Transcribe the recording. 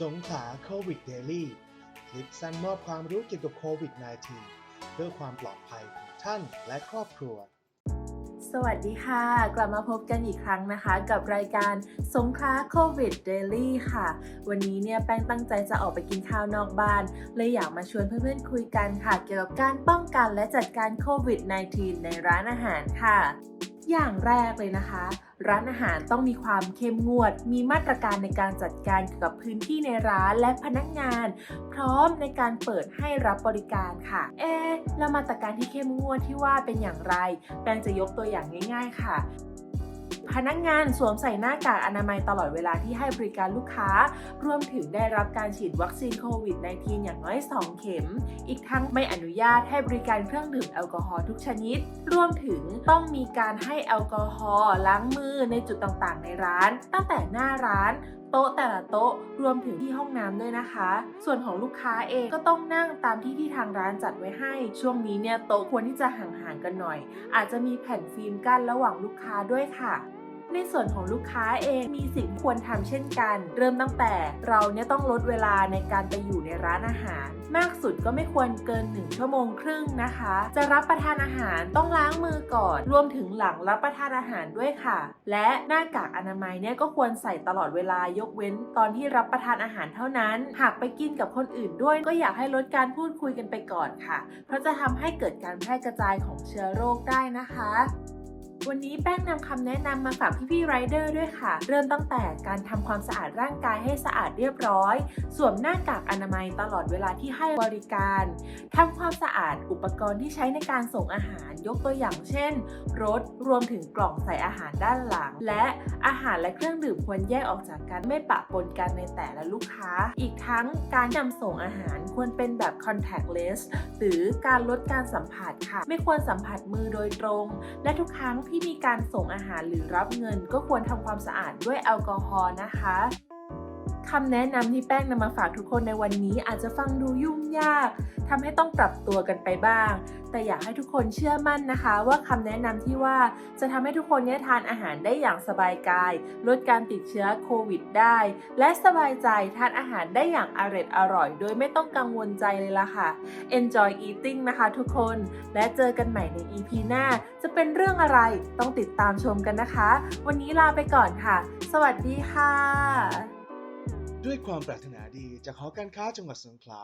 สงขลาโควิดเดลี่คลิปสั้นมอบความรู้เกี่ยวกับโควิด -19 เพื่อความปลอดภัยของท่านและครอบครัว สวัสดีค่ะ กลับมาพบกันอีกครั้งนะคะ กับรายการสงขลาโควิดเดลี่ค่ะ วันนี้เนี่ยแป้งตั้งใจจะออกไปกินข้าวนอกบ้าน เลยอยากมาชวนเพื่อนๆคุยกันค่ะ เกี่ยวกับการป้องกันและจัดการโควิด -19 ในร้านอาหารค่ะ อย่างแรกเลยนะคะ ร้านอาหารต้องมีความเข้มงวด มีมาตรการในการจัดการเกี่ยวกับพื้นที่ในร้านและพนักงาน พร้อมในการเปิดให้รับบริการค่ะ เอ๊ะแล้วมาตรการที่เข้มงวดที่ว่าเป็นอย่างไร แปงจะยกตัวอย่างง่าย ๆ ค่ะ พนักงานสวมใส่หน้ากากอนามัยตลอดเวลาที่ให้บริการลูกค้า รวมถึงได้รับการฉีดวัคซีนโควิด -19 อย่างน้อย 2 เข็ม อีกทั้งไม่อนุญาตให้บริการเครื่องดื่มแอลกอฮอล์ทุกชนิด รวมถึงต้องมีการให้แอลกอฮอล์ล้างมือในจุดต่างๆ ในร้าน ตั้งแต่หน้าร้านโต๊ะแต่ละโต๊ะรวมถึงที่ห้องน้ำด้วยนะคะ ส่วนของลูกค้าเองก็ต้องนั่งตามที่ที่ทางร้านจัดไว้ให้ ช่วงนี้เนี่ยโต๊ะควรที่จะห่างๆกันหน่อย อาจจะมีแผ่นฟิล์มกั้นระหว่างลูกค้าด้วยค่ะ ในส่วนของลูกค้าเองมีสิ่งที่ควรทำเช่นกัน เริ่มตั้งแต่เราเนี่ยต้องลดเวลาในการไปอยู่ในร้านอาหาร มากสุดก็ไม่ควรเกิน 1 ชั่วโมงครึ่งนะคะ จะรับประทานอาหารต้องล้างมือก่อน รวมถึงหลังรับประทานอาหารด้วยค่ะ และหน้ากากอนามัยเนี่ยก็ควรใส่ตลอดเวลายกเว้น ตอนที่รับประทานอาหารเท่านั้น หากไปกินกับคนอื่นด้วย ก็อยากให้ลดการพูดคุยกันไปก่อนค่ะ เพราะจะทำให้เกิดการแพร่กระจายของเชื้อโรคได้นะคะ วันนี้แป้งนำคำแนะนำมาฝากพี่ๆไรเดอร์ด้วยค่ะ เริ่มตั้งแต่การทำความสะอาดร่างกายให้สะอาดเรียบร้อย สวมหน้ากากอนามัยตลอดเวลาที่ให้บริการทำความสะอาดอุปกรณ์ที่ใช้ในการส่งอาหาร ยกตัวอย่างเช่น รถรวมถึงกล่องใส่อาหารด้านหลัง และอาหารและเครื่องดื่มควรแยกออกจากกันไม่ปะปนกันในแต่ละลูกค้า อีกทั้งการนำส่งอาหารควรเป็นแบบ contactless หรือการลดการสัมผัสค่ะ ไม่ควรสัมผัสมือโดยตรง และทุกครั้งที่มีการส่งอาหารหรือรับเงิน ก็ควรทำความสะอาดด้วยแอลกอฮอล์นะคะ คำแนะนำที่แป้งนำมาฝากทุกคนในวันนี้อาจจะฟังดูยุ่งยากทำให้ต้องปรับตัวกันไปบ้าง แต่อยากให้ทุกคนเชื่อมั่นนะคะ ว่าคำแนะนำที่ว่าจะทำให้ทุกคนเนี่ยทานอาหารได้อย่างสบายกาย ลดการติดเชื้อโควิดได้ และสบายใจทานอาหารได้อย่างอร่อยอร่อย โดยไม่ต้องกังวลใจเลยล่ะค่ะ Enjoy eating นะคะทุกคน และเจอกันใหม่ใน EP หน้า จะเป็นเรื่องอะไรต้องติดตามชมกันนะคะ วันนี้ลาไปก่อนค่ะ สวัสดีค่ะ ด้วยความปรารถนาดีจากหอการค้าจังหวัดสงขลา